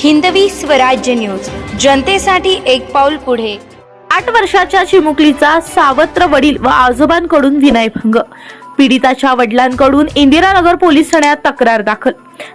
Hindavi Swarajya news. जनतेसाठी एक पाऊल पुढे. आठ वर्षाच्या चिमुकलीचा सावत्र वडील व आजोबांकडून विनयभंग. पीडिताच्या वडिलांकडून इंदिरानगर पोलीस ठाण्यात तक्रार दाखल.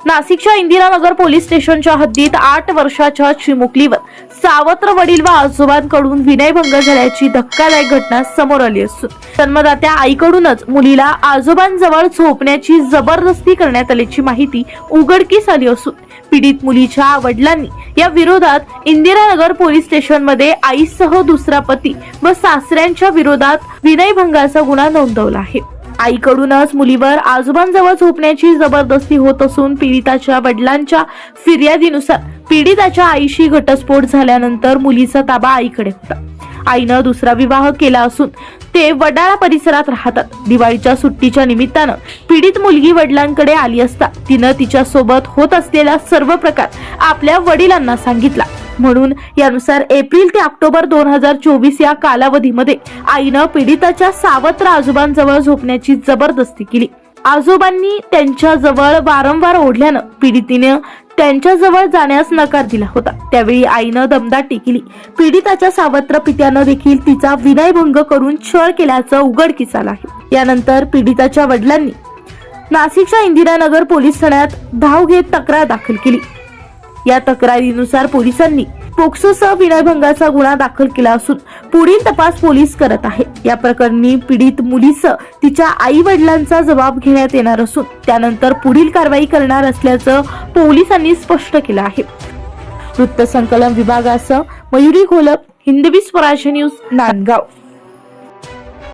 नाशिकच्या इंदिरानगर पोलीस स्टेशनच्या हद्दीत आठ वर्षाच्या चिमुकलीवर सावत्र वडील व आजोबांकडून विनयभंग झाल्याची धक्कादायक घटना समोर आली असून जन्मदात्या आईकडूनच मुलीला आजोबांजवळ झोपण्याची जबरदस्ती करण्यात आल्याची माहिती उघडकीस आली असून पीडित मुलीच्या वडिलांनी या विरोधात इंदिरानगर पोलीस स्टेशनमध्ये आईसह दुसरा पती व सासऱ्यांच्या विरोधात विनयभंगाचा गुन्हा नोंदवला आहे. आईकडूनच मुलीवर आजोबांजवळ झोपण्याची जबरदस्ती होत असून पीडिताच्या वडिलांच्या फिर्यादीनुसार पीडिताच्या आईशी घटस्फोट झाल्यानंतर मुलीचा ताबा आईकडे होता. आईनं दुसरा विवाह केला असून ते वडाळा परिसरात राहतात. दिवाळीच्या सुट्टीच्या निमित्तानं पीडित मुलगी वडिलांकडे आली असता तिनं तिच्या सोबत होत असलेला सर्व प्रकार आपल्या वडिलांना सांगितला. म्हणून यानुसार एप्रिल ते ऑक्टोबर दोन हजार चोवीस या कालावधीमध्ये आईनं पीडिताच्या सावत्र आजोबांजवळ झोपण्याची जबरदस्ती केली. आजोबांनी त्यांच्या जवळ वारंवार ओढल्यानं पीडितीने त्यांच्या जवळ जाण्यास नकार दिला होता. त्यावेळी आईनं दमदाटी केली. पीडिताच्या सावत्र पित्यानं देखील तिचा विनयभंग करून छळ केल्याचं उघडकीस आलं आहे. यानंतर पीडिताच्या वडिलांनी नाशिकच्या इंदिरानगर पोलीस ठाण्यात धाव घेत तक्रार दाखल केली. या तक्रारीनुसार पोलिसांनी पोक्सोसह विनयभंगाचा गुन्हा दाखल केला असून पुढील तपास पोलीस करत आहे. या प्रकरणी पीडित मुलीसह तिच्या आई वडिलांचा जबाब घेण्यात येणार असून त्यानंतर पुढील कारवाई करणार असल्याचं पोलिसांनी स्पष्ट केलं आहे. वृत्तसंकलन विभागासह मयुरी घोलप हिंदवी स्वराज्य न्यूज नांदगाव.